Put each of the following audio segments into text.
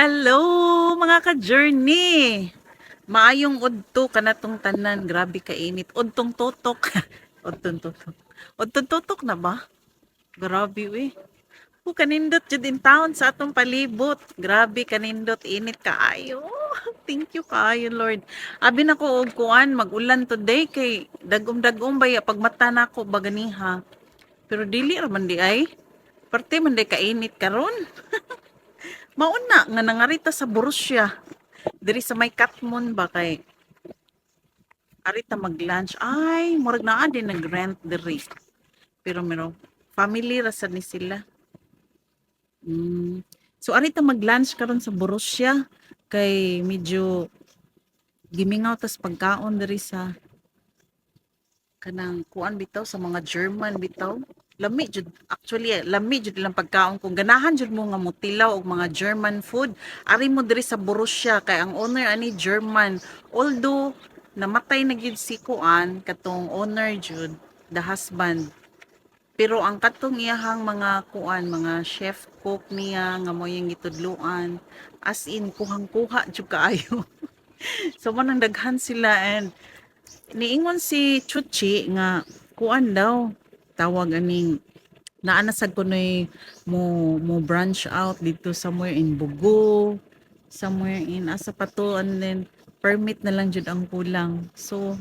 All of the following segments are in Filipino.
Hello mga ka-journey! Maayong udto kanatong tanan, grabe ka init. Udtong tutok. Udtong tutok. Udtong tutok na ba? Grabe we. O kanindot jud in town sa atong palibot. Grabe kanindot init kaayo. Thank you kaayo Lord. Abi na ko og kuan magulan today kay dagom-dagom baya pagmata nako baganiha. Pero dili ra man di ay. Parte man di kainit karon. Mauna nga nangarita sa Borussia. Diri sa may Katmon ba kay arita mag-lunch. Ay, murag naa din nag-rent diri. Pero mero family ra sad ni sila. Mm. So arita mag-lunch karon sa Borussia kay medyo gimingaw tas pagkaon diri sa kanang kuan bitaw sa mga German bitaw lami jud actually eh, lami jud lang pagkaon. Kung ganahan jud mo nga mutilaw og mga German food ari mo diri sa Borussia. Kay ang owner ani German. Although namatay na gyud si kuan katong owner jud the husband. Pero ang katong iyahang mga kuan mga chef cook niya nga mo yung as in kuhang-kuha jud kaayo. So mo nang daghan sila and niingon si Chuchi nga kuan daw tawag aning naanasag ko noy mo mo branch out dito somewhere in Bugo somewhere in asa and then permit na lang jud ang kulang. So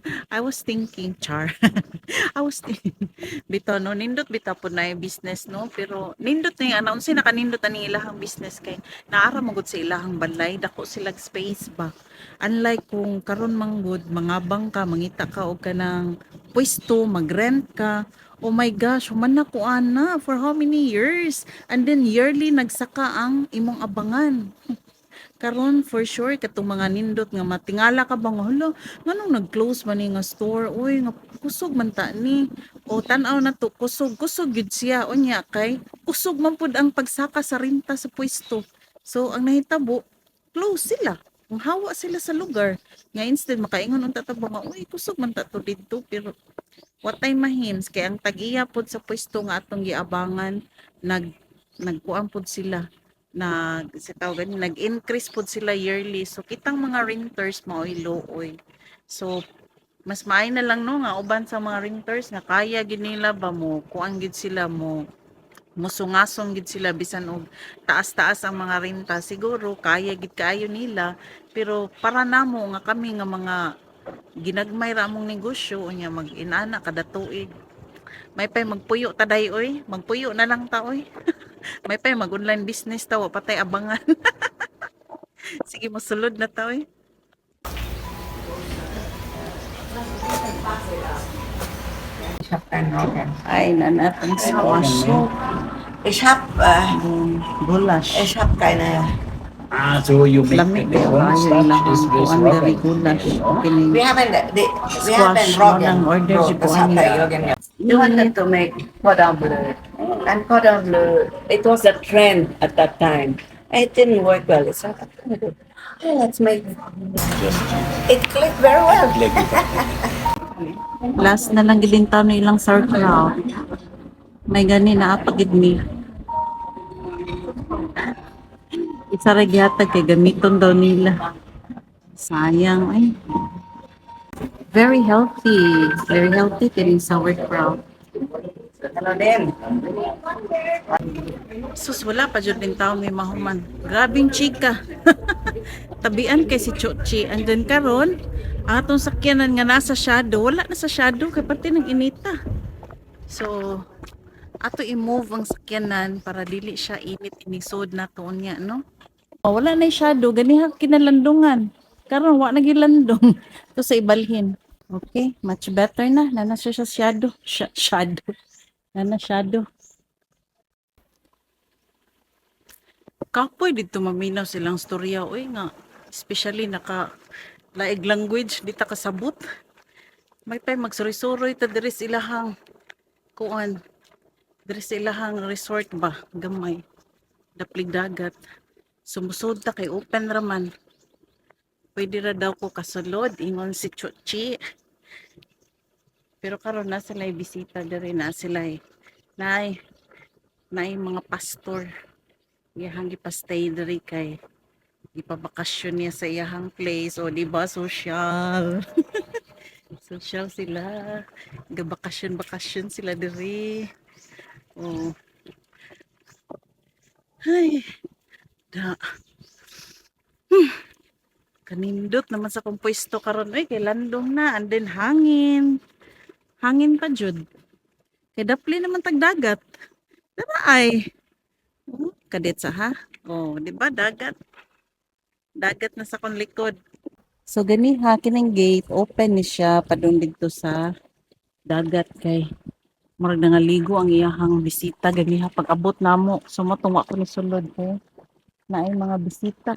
I was thinking char I was thinking bitaw no? Nindot bitaw po na yung business no? Pero nindot ni ana unsay nakanindot ani ilahang business kay naara magud sa ilahang balay dako sila space ba? Unlike kung karon manggod mangabang ka mangita ka og kanang pwesto mag-rent ka. Oh my gosh human na ko ana for how many years? And then yearly nagsaka ang imong abangan. Karon for sure katong mga nindot nga matingala ka bang hala nganong nag-close man ni nga store? Uy nga kusog man ta ni. O tan-aw na to kusog kusog gyud siya. Unya kay kusog man pud ang pagsaka sa renta sa pwesto. So ang nahitabo close sila hawa sila sa lugar. Nga instead makaingon unta ta nga uy kusog man ta to pero watay mahims kay ang tag-iya pod sa pwesto nga atong giabangan nag nagkuan pod sila. Nag sa tawag gani, nag-increase pod sila yearly. So kitang mga renters maoy looy. So mas maay na lang no nga uban sa mga renters nga kaya gid nila ba mo kuan gid sila mo musungasong gid sila bisan og taas-taas ang mga renta. Siguro kaya gid kaayo nila. Pero para namo nga kami nga mga ginagmay ra among negosyo unya mag-inana kada tuig. May pay magpuyo ta day oy. Magpuyo na lang ta oy. May pay mag online business ta wa patay abangan. Sige mosulod na ta oy. Ay nanatang squash soup Ich habe äh, gulash ich hab keine. Ah, so you make lamig the stuff ilang is with kuan diri Robin. gulash kining Wir haben die, wir Squash, walang order si Kuan ja. You wanted to make cordon bleu. And cordon bleu, it was a trend at that time. It didn't work well. It's like, oh, let's make it clicked very well. Like it. last na lang gilintaw na ilang sauerkraut may gani na apagid mi. Isa ra gyatag kay gamiton daw nila. Sayang ay. Very healthy. Very healthy kining sauerkraut Ano din? sus wala pa jud din tao may mahuman. Grabing chika. Tabian kay si Chochi. And then karon atong sakyanan nga nasa shadow. Wala na sa shadow. Kay pati nang inita. So ato i-move ang sakyanan para dili siya init inisod na to niya no? Oh, wala na shadow. Ganiha kinalandungan. Karon wa na gilandong to sa ibalhin. Okay much better na. Nana siya sa shadow. Sha- shadow. Nana shadow. Kapoy dito maminaw silang storya oy nga especially naka laig language di ta kasabot. May time magsuri-suroy ta diri ilahang kuan diri sa ilahang resort ba? Gamay. Daplig dagat. Sumusod ta kay open raman. Pwede ra daw ko kasulod ingon si Chuchi pero karon na sila bisita diri na sila nay nay mga pastor. Iyahang gipastay diri kay ipabakasyon niya sa iyahang place. O di ba? Social. Social sila. Gabakasyon bakasyon sila diri oh ay da. Hmm. kanindot naman sa kong karon. Ay kay landong na and then hangin. Hangin pa jud. Kay dapli naman tagdagat Tara ay. Oh, kadit sa ha. Oh di ba dagat? Dagat na sa kon likod. So gani ha kinang gate open ni siya padung didto sa dagat kay murag nangaligo ang iyahang bisita gani ha pag abot namo sumotong ako ni sulod ho na ay mga bisita.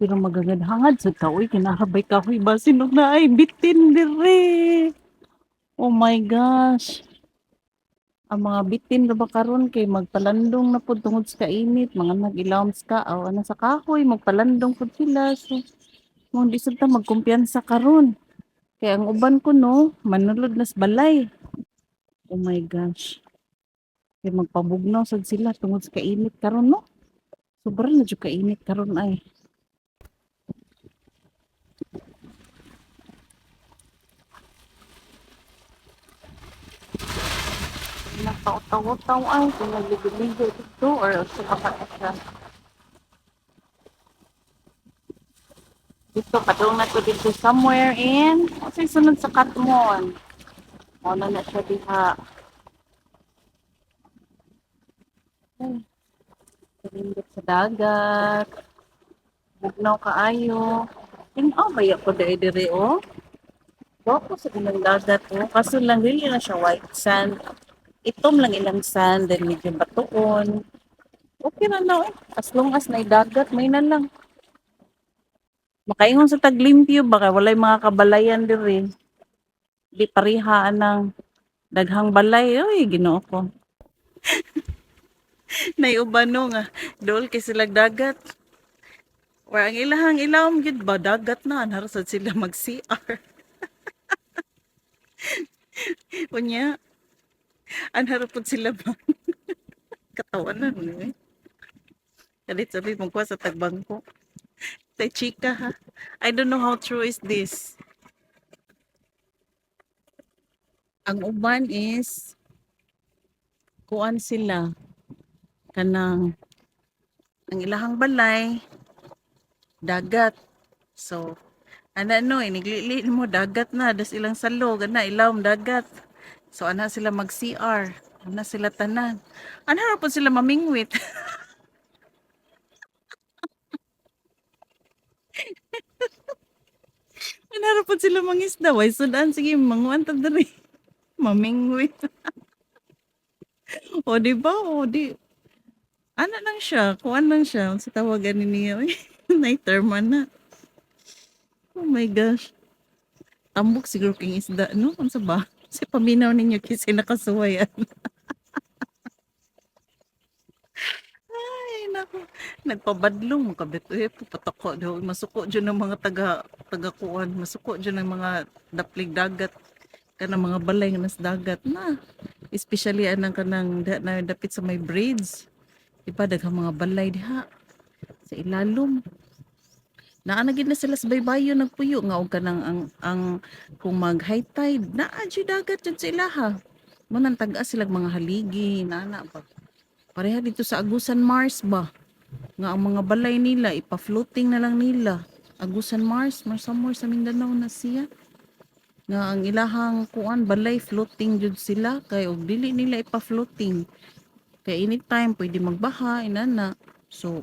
Pero magagadhangad sa taoy kinahabay ka huy basin og na ay bitin dire. Oh my gosh. Ang mga bitin ra ba karon kay magpalandong na pud tungod sa kainit mga nag-ilawms ka aw ana sa kahoy magpalandong pud sila. So mo di sad ta magkumpiyansa karon. Kay ang uban ko no manulod nas balay oh my gosh. Kay magpabugnaw sad sila tungod sa kainit karon no? Sobra na jud kainit karon ay. Nagtaw-taw-taw ay kung nagligo-ligo dito or sa kapatid Dito, padung na to dito somewhere in, kasi sunod sa Katmon. Ano na siya diha. Kalindot sa dagat. Bugnaw kaayo. Tinaw ba ko dahil dire oh? Bako sa ginang dagat oh. Kaso lang, dili na siya white sand. Itom lang ilang sand, then medyo batuon. Okay na na eh. As long as may dagat, may na lang. Makaingon sa taglimpyo, baka walay mga kabalayan diri. Di parihaan ng daghang balay. Uy, ginoo ko. Naiubano nga. Dool kay sila dagat. Or ang ilahang ilawom gid ba dagat na narasad sila mag CR. Unya. Anharapod sila ba? Katawanan ni. Kalit sabi mong kuha sa tagbangko. Tay chika ha. I don't know how true is this. Ang uban is kuan sila kanang ang ilahang balay dagat. So ana no iniglili mo dagat na das ilang salo gana ilawom dagat. So ana sila mag CR. Ana sila tanan. Ana ra po sila mamingwit. Ana ra po sila mangisda. Way sudan sige manguan ta diri. Mamingwit. o di ba? O di ana lang siya, kuan lang siya, sa tawagan ni niya. Night term na. Oh my gosh. Tambok siguro king isda, no? Ano sa ba? Si paminaw ninyo kasi nakasuwayan. Ay, nako. Nagpabadlong kabit. Eh, patako daw. Masuko dyan ng mga taga, taga-kuan. Masuko dyan ng mga daplig dagat. Kanang mga balay nga nas dagat na. Especially anang kanang da, na dapit sa may braids. Diba, daghang mga balay diha. Sa ilalom. Naanagid na sila sa baybayo nagpuyo nga og kanang ang ang kung mag high tide naa jud dagat jud sa ilaha. Mo nang tagas sila mga haligi nana pa. Pareha dito sa Agusan Mars ba? Nga ang mga balay nila ipa-floating na lang nila. Agusan Mars, Mars somewhere sa Mindanao na siya. Nga ang ilahang kuan balay floating jud sila kay og dili nila ipa-floating. Kay anytime pwede magbaha inana. So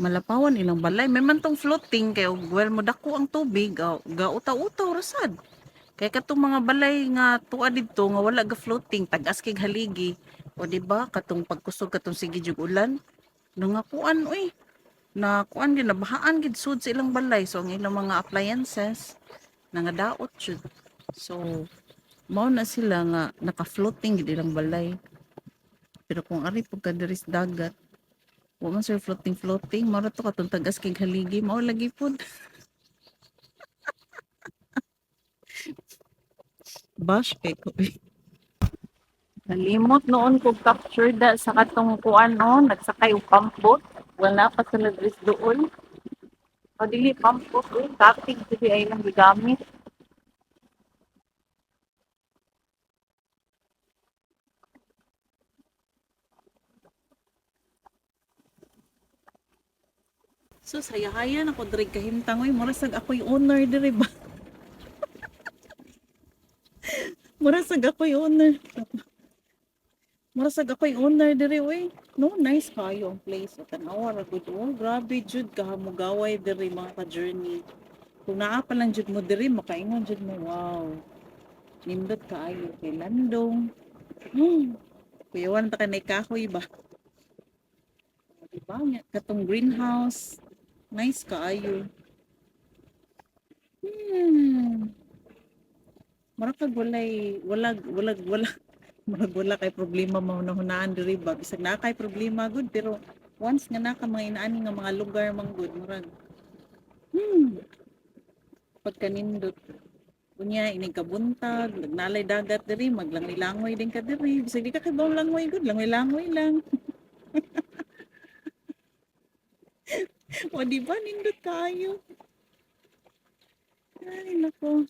malapawan ilang balay. May man tong floating kay og well mo dako ang tubig ga, ga utaw-utaw rasad kay katong mga balay nga tuwa didto nga wala ga floating tagas kay haligi. O di ba? Katong pagkusog katong sige jug ulan. No nga kuan oy na kuan gyud nabahaan gid sud sa ilang balay. So ang ilang mga appliances nangadaot jud so mao na sila nga naka-floating gid ilang balay pero kung ari pagka diri sa dagat Wa man sir floating floating. Mara to katong tagas kay haligi. Mao lagi pod. Bash kay ko. Nalimot noon ko capture da sa katong kuan no, nagsakay og pampot. Wala pa sa ladris doon. O dili pampot, eh. Cutting kasi ay lang gigamit. So, sayahayan ako diri kahimtang oy, murasag ako'y owner diri ba? murasag ako'y owner. Murasag ako'y owner diri oy. No, nice kayo ang place. Tanawa ra gud. Oh, grabe jud kahamugaway diri mga ka-journey. Kung naa pa lang jud mo diri, makaingon jud mo. Wow. Nindot kaayo kay Landong. Hmm. Kuyawan ta kanay kahoy ba? Diba? Katong greenhouse. Nice kaayo. Hmm. Marakag walay walag walag wala marag wala kay problema mao na hunaan diri ba bisag na kay problema good. Pero once nga naka mga inaani nga mga lugar mang good murag hmm. Pagkanindot. Kunya ining kabuntag nagnalay dagat diri maglangoy-langoy din ka diri. Bisag di ka kay langoy good. Langoy-langoy lang o di ba nindot kayo ay nako